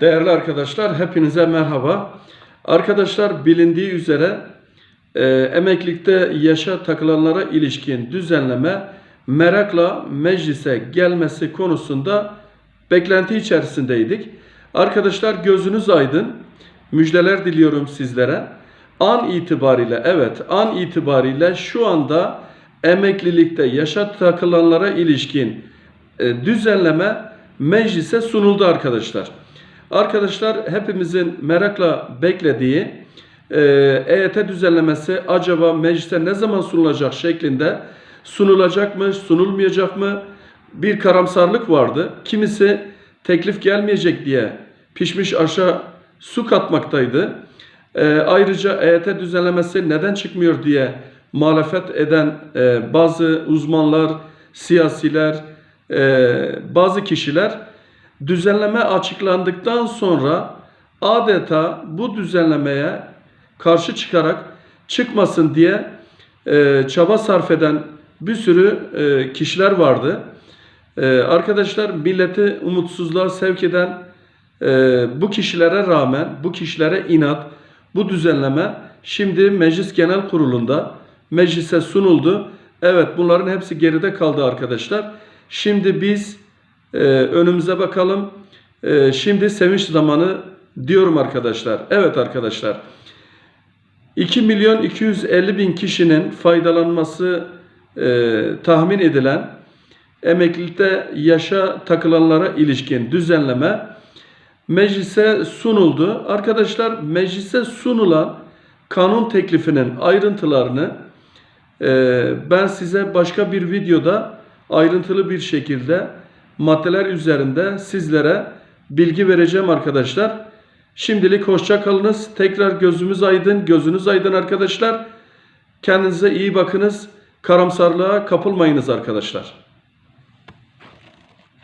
Değerli arkadaşlar, hepinize merhaba. Arkadaşlar bilindiği üzere e, emeklilikte yaşa takılanlara ilişkin düzenleme merakla meclise gelmesi konusunda beklenti içerisindeydik. Arkadaşlar gözünüz aydın. Müjdeler diliyorum sizlere. An itibariyle evet an itibariyle şu anda emeklilikte yaşa takılanlara ilişkin e, düzenleme meclise sunuldu arkadaşlar. Arkadaşlar hepimizin merakla beklediği e, EYT düzenlemesi acaba meclise ne zaman sunulacak şeklinde sunulacak mı, sunulmayacak mı bir karamsarlık vardı. Kimisi teklif gelmeyecek diye pişmiş aşağı su katmaktaydı. E, ayrıca EYT düzenlemesi neden çıkmıyor diye muhalefet eden e, bazı uzmanlar, siyasiler, e, bazı kişiler düzenleme açıklandıktan sonra adeta bu düzenlemeye karşı çıkarak çıkmasın diye e, çaba sarf eden bir sürü e, kişiler vardı. E, arkadaşlar milleti umutsuzluğa sevk eden e, bu kişilere rağmen, bu kişilere inat, bu düzenleme şimdi Meclis Genel Kurulu'nda meclise sunuldu. Evet bunların hepsi geride kaldı arkadaşlar. Şimdi biz e, önümüze bakalım. E, şimdi sevinç zamanı diyorum arkadaşlar. Evet arkadaşlar. 2 milyon 250 bin kişinin faydalanması e, tahmin edilen emeklilikte yaşa takılanlara ilişkin düzenleme meclise sunuldu. Arkadaşlar meclise sunulan kanun teklifinin ayrıntılarını e, ben size başka bir videoda ayrıntılı bir şekilde maddeler üzerinde sizlere bilgi vereceğim arkadaşlar. Şimdilik hoşça kalınız. Tekrar gözümüz aydın, gözünüz aydın arkadaşlar. Kendinize iyi bakınız. Karamsarlığa kapılmayınız arkadaşlar.